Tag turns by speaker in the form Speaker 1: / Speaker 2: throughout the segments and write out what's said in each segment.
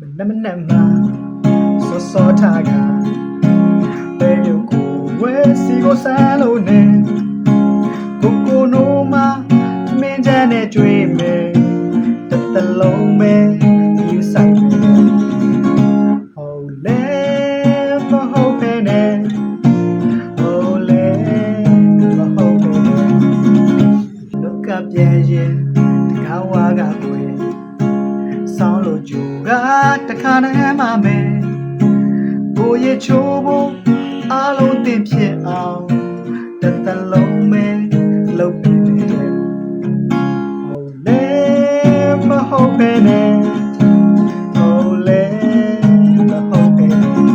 Speaker 1: မနမနမစောစောထားကဘယ်လိုကိုဝဲစီကိုဆန်းလို့နေကိုကိုနိုးမမင်းချမ်းနဲ့ကြွေးမယ်တစ်တလုံးပဲယူဆိုင်မယ်ဟုတ်လေမဟုတ်ပဲနဲ့ဟုတ်လေမဟုတ်ပဲနဲ့လောကပြန်ရင်တကားဝါကခွေဆောင်းလို့ဂျူ ကတခါတည်းမှမယ်ကိုရဲ့ချိုးဖို့အားလုံးတင်ဖြစ်အောင်တစ်တလုံးမဲလုပ်ပြီးတယ်ဟုတ်လေမဟုတ်ပဲနဲ့ဟုတ်လေမဟုတ်ပဲနဲ့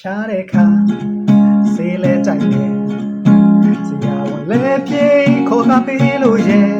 Speaker 1: ဖြားတဲ့ခါစေးလဲကြိုက်တယ်စရာဝင်လေပြေခေါ်တာပေးလို့ရဲ့